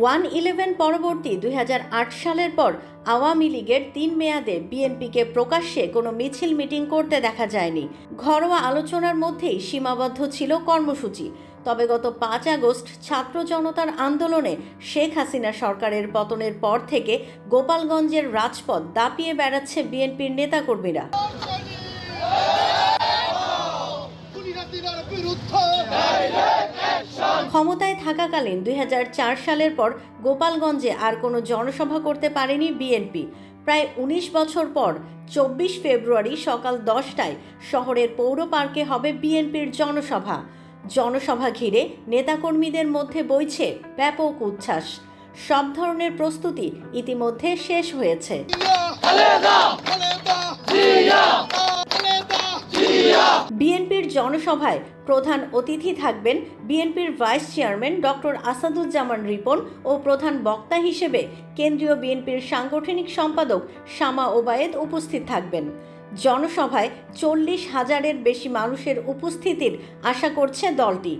One eleven পরবর্তী দুই হাজার আট সালের পর আওয়ামী লীগের তিন মেয়াদে বিএনপিকে প্রকাশ্যে কোনো মিছিল মিটিং করতে দেখা যায়নি। ঘরোয়া আলোচনার মধ্যেই সীমাবদ্ধ ছিল কর্মসূচি। তবে গত পাঁচ আগস্ট ছাত্র জনতার আন্দোলনে শেখ হাসিনা সরকারের পতনের পর থেকে গোপালগঞ্জের রাজপথ দাপিয়ে বেড়াচ্ছে বিএনপির নেতাকর্মীরা। ক্ষমতায় থাকাকালীন দুই হাজার চার সালের পর গোপালগঞ্জে আর কোনো জনসভা করতে পারেনি বিএনপি। প্রায় ১৯ বছর পর চব্বিশ ফেব্রুয়ারি সকাল দশটায় শহরের পৌর পার্কে হবে বিএনপির জনসভা। জনসভা ঘিরে নেতাকর্মীদের মধ্যে বইছে ব্যাপক উচ্ছ্বাস। সব ধরনের প্রস্তুতি ইতিমধ্যে শেষ হয়েছে খালেদা খালেদা জিয়া খালেদা জিয়া বিএনপির জনসভায় প্রধান অতিথি থাকবেন বিএনপির vice chairman doctor Asaduzzaman Ripon ও প্রধান বক্তা হিসেবে কেন্দ্রীয় বিএনপির সাংগঠনিক সম্পাদক শামা ওবায়েদ উপস্থিত থাকবেন। জনসভায় চল্লিশ হাজারের বেশি মানুষের উপস্থিতির আশা করছে দলটি।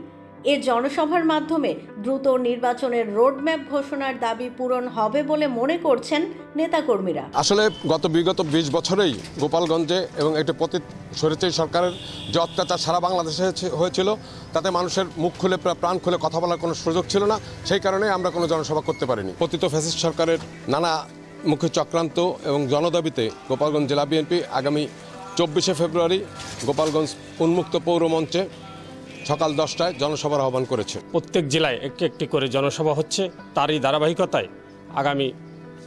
এ জনসভার মাধ্যমে দ্রুত নির্বাচনের রোডম্যাপ ঘোষণার দাবি পূরণ হবে বলে মনে করছেন নেতাকর্মীরা। আসলে গত বিগত বিশ বছরেই গোপালগঞ্জে এবং একটি পতি সরিচয় সরকারের যে অত্যাচার সারা বাংলাদেশে হয়েছিল, তাতে মানুষের মুখ খুলে, প্রা- প্রাণ খুলে কথা বলার কোনো সুযোগ ছিল না। সেই কারণে আমরা কোনো জনসভা করতে পারিনি। পতিত ফ্যাসিস্ট সরকারের নানা মুখে চক্রান্ত এবং জনদাবিতে গোপালগঞ্জ জেলা বিএনপি আগামী চব্বিশে ফেব্রুয়ারি গোপালগঞ্জ উন্মুক্ত পৌর মঞ্চে সকাল দশটায় জনসভার আহ্বান করেছে। প্রত্যেক জেলায় একটি একটি করে জনসভা হচ্ছে। তারই ধারাবাহিকতায় আগামী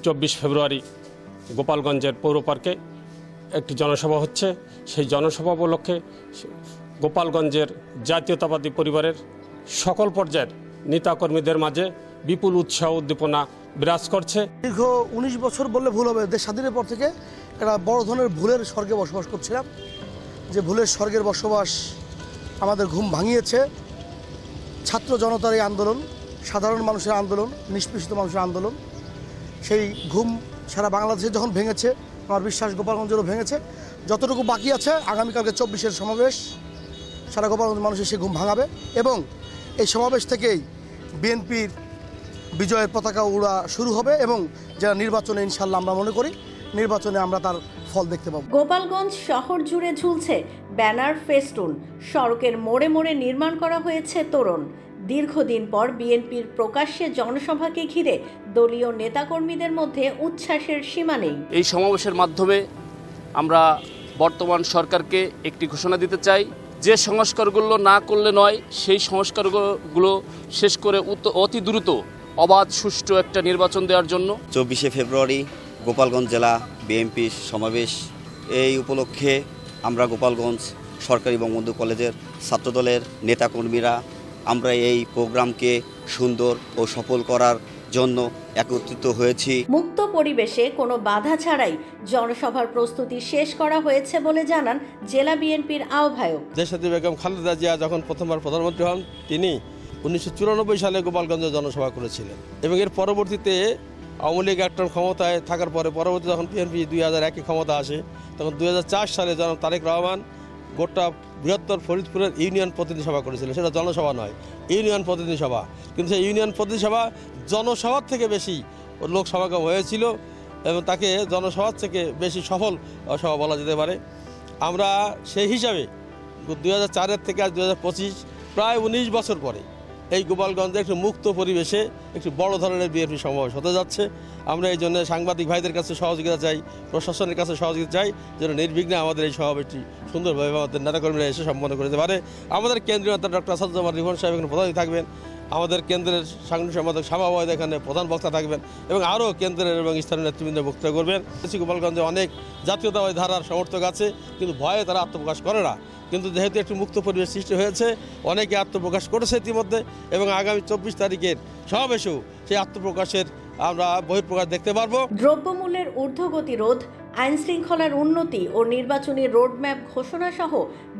চব্বিশ ফেব্রুয়ারি গোপালগঞ্জের পৌর পার্কে একটি জনসভা হচ্ছে। সেই জনসভা উপলক্ষে গোপালগঞ্জের জাতীয়তাবাদী পরিবারের সকল পর্যায়ের নেতাকর্মীদের মাঝে বিপুল উৎসাহ উদ্দীপনা বিরাজ করছে। দীর্ঘ উনিশ বছর বললে ভুল হবে। দেশ স্বাধীনের পর থেকে একটা বড় ধরনের ভুলের স্বর্গে বসবাস করছিলাম। যে ভুলের স্বর্গের বসবাস আমাদের ঘুম ভাঙিয়েছে। ছাত্র জনতার এই আন্দোলন, সাধারণ মানুষের আন্দোলন, নিষ্পেষিত মানুষের আন্দোলন, সেই ঘুম সারা বাংলাদেশে যখন ভেঙেছে, আমার বিশ্বাস গোপালগঞ্জেরও ভেঙেছে। যতটুকু বাকি আছে, আগামীকালকে চব্বিশের সমাবেশ, সারা গোপালগঞ্জ মানুষের সে ঘুম ভাঙাবে এবং এই সমাবেশ থেকেই বিএনপির বিজয়ের পতাকা উড়া শুরু হবে এবং যারা নির্বাচনে ইনশাল্লাহ আমরা মনে করি নির্বাচনে আমরা তার ফল দেখতে পাবো। গোপালগঞ্জ শহর জুড়ে ঝুলছে ব্যানার ফেস্টুন। সড়কের মোড়ে মোড়ে নির্মাণ করা হয়েছে তোরণ। দীর্ঘদিন পর বিএনপির প্রকাশ্যে জনসভাকে ঘিরে দলীয় নেতাকর্মীদের মধ্যে উচ্ছ্বাসের সীমা নেই। এই সমাবেশের মাধ্যমে আমরা বর্তমান সরকারকে একটি ঘোষণা দিতে চাই যে সংস্কারগুলো না করলে নয় সেই সংস্কারগুলো শেষ করে অতি দ্রুত অবাধ সুষ্ঠু একটা নির্বাচন দেওয়ার জন্য। চব্বিশে ফেব্রুয়ারি গোপালগঞ্জ জেলা বিএনপির সমাবেশ এই উপলক্ষে আমরা গোপালগঞ্জ সরকারি বঙ্গবন্ধু কলেজের ছাত্রদলের নেতাকর্মীরা আমরা এই প্রোগ্রামকে সুন্দর ও সফল করার জন্য একত্রিত হয়েছি। মুক্ত পরিবেশে কোনো বাধা ছাড়াই জনসভার প্রস্তুতি শেষ করা হয়েছে বলে জানান জেলা বিএনপির আহ্বায়ক। দেশাদি বেগম খালেদা জিয়া যখন প্রথমবার প্রধানমন্ত্রী হন তিনি উনিশশো চুরানব্বই সালে গোপালগঞ্জে জনসভা করেছিলেন এবং এর পরবর্তীতে আওয়ামী লীগ একটা ক্ষমতায় থাকার পরে পরবর্তী যখন পিএনপি দুই হাজার একে ক্ষমতা আসে, তখন দু হাজার চার সালে জনাব তারেক রহমান গোটা বৃহত্তর ফরিদপুরের ইউনিয়ন প্রতিনিধি সভা করেছিলেন। সেটা জনসভা নয়, ইউনিয়ন প্রতিনিধি সভা। কিন্তু সেই ইউনিয়ন প্রতিনিধি সভা জনসভার থেকে বেশি লোক হয়েছিল এবং তাকে জনসভার থেকে বেশি সফল সভা বলা যেতে পারে। আমরা সেই হিসাবে দুই হাজার চারের থেকে আজ দু হাজার পঁচিশ, প্রায় উনিশ বছর পরে এই গোপালগঞ্জে একটি মুক্ত পরিবেশে একটি বড় ধরনের বিএনপি সমাবেশ হতে যাচ্ছে। আমরা এই জন্য সাংবাদিক ভাইদের কাছে সহযোগিতা চাই, প্রশাসনের কাছে সহযোগিতা চাই, যেন নির্বিঘ্নে আমাদের এই সমাবেশটি সুন্দরভাবে আমাদের নেতাকর্মীরা এসে সম্পন্ন করতে পারে। আমাদের কেন্দ্রীয় নেতা ডক্টর আসাদুজ্জামান রিভন সাহেব এখানে প্রধান থাকবেন। আমাদের কেন্দ্রের সাংগঠনিক সম্পাদক শামাবাদ এখানে প্রধান বক্তা থাকবেন এবং আরও কেন্দ্রের এবং স্থানীয় নেতৃবৃন্দ বক্তব্য করবেন। গোপালগঞ্জে অনেক জাতীয়তাবাদী ধারার সমর্থক আছে, কিন্তু ভয়ে তারা আত্মপ্রকাশ করে না। কিন্তু যেহেতু একটি মুক্ত পরিবেশ সৃষ্টি হয়েছে, অনেকে আত্মপ্রকাশ করেছে ইতিমধ্যে এবং আগামী চব্বিশ তারিখের সমাবেশেও সেই আত্মপ্রকাশের আমরা বহিঃপ্রকাশ দেখতে পারব। দ্রব্যমূল্যের ঊর্ধ্বগতি রোধ আইন শৃঙ্খলার উন্নতি ও নির্বাচনী রোডম্যাপ ঘোষণা সহ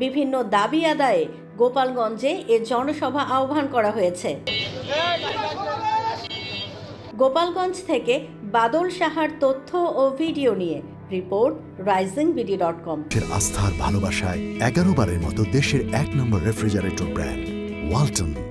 বিভিন্ন দাবি আদায়ে গোপালগঞ্জে এ জনসভা আহ্বান করা হয়েছে। গোপালগঞ্জ থেকে বাদল সাহার তথ্য ও ভিডিও নিয়ে report rising BD dot com আস্থার ভালোবাসায় এগারো বারের মতো দেশের এক নম্বর রেফ্রিজারেটর ব্র্যান্ড, ওয়ালটন।